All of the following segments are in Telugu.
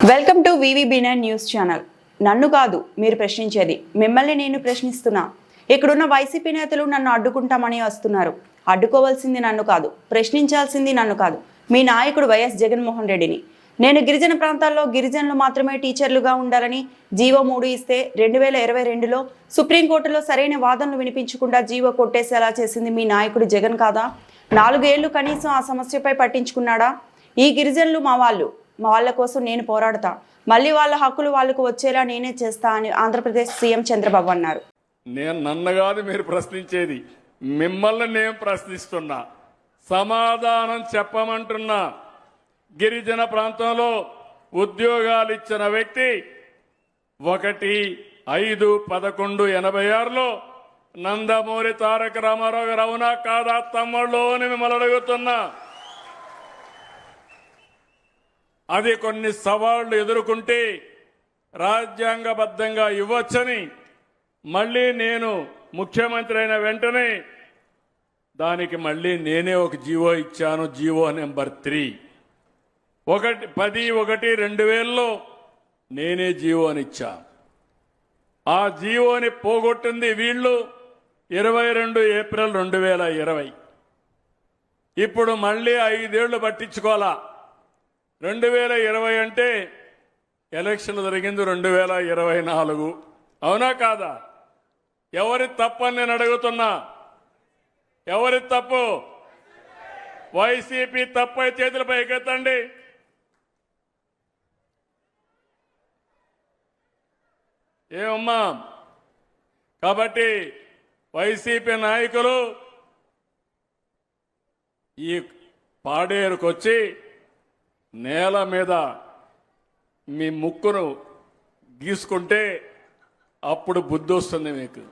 వెల్కమ్ టు వివిబీనా నైన్ న్యూస్ ఛానల్. నన్ను కాదు మీరు ప్రశ్నించేది. మిమ్మల్ని నేను ప్రశ్నిస్తున్నా. ఇక్కడున్న వైసీపీ నేతలు నన్ను అడ్డుకుంటామని వస్తున్నారు. అడ్డుకోవాల్సింది నన్ను కాదు ప్రశ్నించాల్సింది నన్ను కాదు. మీ నాయకుడు వైఎస్ జగన్మోహన్ రెడ్డిని. నేను గిరిజన ప్రాంతాల్లో గిరిజనులు మాత్రమే టీచర్లుగా ఉండాలని జీవో మూడు ఇస్తే రెండు వేల ఇరవై రెండులో సుప్రీంకోర్టులో సరైన వాదనలు వినిపించకుండా జీవో కొట్టేసేలా చేసింది మీ నాయకుడు జగన్ కాదా? నాలుగేళ్ళు కనీసం ఆ సమస్యపై పట్టించుకున్నాడా? ఈ గిరిజనులు మా వాళ్ళు. వాళ్ళ కోసం నేను పోరాడతా. మళ్ళీ వాళ్ళ హక్కులు వాళ్ళకు వచ్చేలా నేనే చేస్తా అని ఆంధ్రప్రదేశ్ సీఎం చంద్రబాబు అన్నారు. నేను నన్ను కాదు మీరు ప్రశ్నించేది మిమ్మల్ని నేను ప్రశ్నిస్తున్నా. సమాధానం చెప్పమంటున్నా. గిరిజన ప్రాంతంలో ఉద్యోగాలు ఇచ్చిన వ్యక్తి ఒకటి ఐదు పదకొండు ఎనభై ఆరులో నందమూరి తారక రామారావు గారు అవునా కాదా తమ్ముళ్ళు అని మిమ్మల్ని అడుగుతున్నా. అది కొన్ని సవాళ్ళు ఎదుర్కొంటే రాజ్యాంగబద్ధంగా ఇవ్వచ్చని మళ్ళీ నేను ముఖ్యమంత్రి అయిన వెంటనే దానికి మళ్ళీ నేనే ఒక జీవో ఇచ్చాను జీవో నెంబర్ త్రీ. ఒకటి పది ఒకటి రెండు వేలలో నేనే జీవోని ఇచ్చా ఆ జీవోని పోగొట్టింది వీళ్ళు ఇరవై రెండు ఏప్రిల్ రెండు వేల ఇరవై. ఇప్పుడు మళ్ళీ ఐదేళ్ళు పట్టించుకోవాలా? రెండు వేల ఇరవై అంటే ఎలక్షన్ జరిగింది రెండు వేల ఇరవై నాలుగు. అవునా కాదా? ఎవరి తప్పని నేను అడుగుతున్నా? ఎవరి తప్పు? వైసీపీ తప్పై చేతులు చేతులపై ఏమమ్మా కాబట్టి వైసీపీ నాయకులు ఈ పాడేరుకొచ్చి నేల మీద మీ ముక్కును గీసుకుంటే అప్పుడు బుద్ధి వస్తుంది మీకు.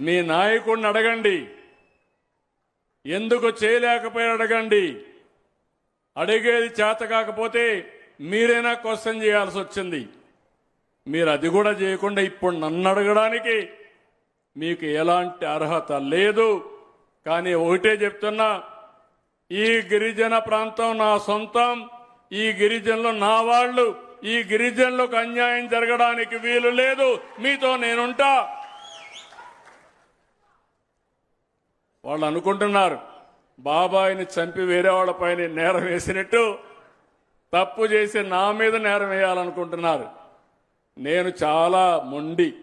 మీ నాయకుడిని అడగండి. ఎందుకు చేయలేకపోయి అడగండి. అడిగేది చేత కాకపోతే మీరైనా క్వశ్చన్ చేయాల్సి వచ్చింది. మీరు అది కూడా చేయకుండా ఇప్పుడు నన్ను అడగడానికి మీకు ఎలాంటి అర్హత లేదు. కానీ ఒకటే చెప్తున్నా ఈ గిరిజన ప్రాంతం నా సొంతం. ఈ గిరిజనులు నా వాళ్ళు. ఈ గిరిజనులకు అన్యాయం జరగడానికి వీలు లేదు. మీతో నేనుంటా. వాళ్ళు అనుకుంటున్నారు బాబాయిని చంపి వేరే వాళ్ళపైన నేరం వేసినట్టు తప్పు చేసి నా మీద నేరం వేయాలనుకుంటున్నారు. నేను చాలా మొండి.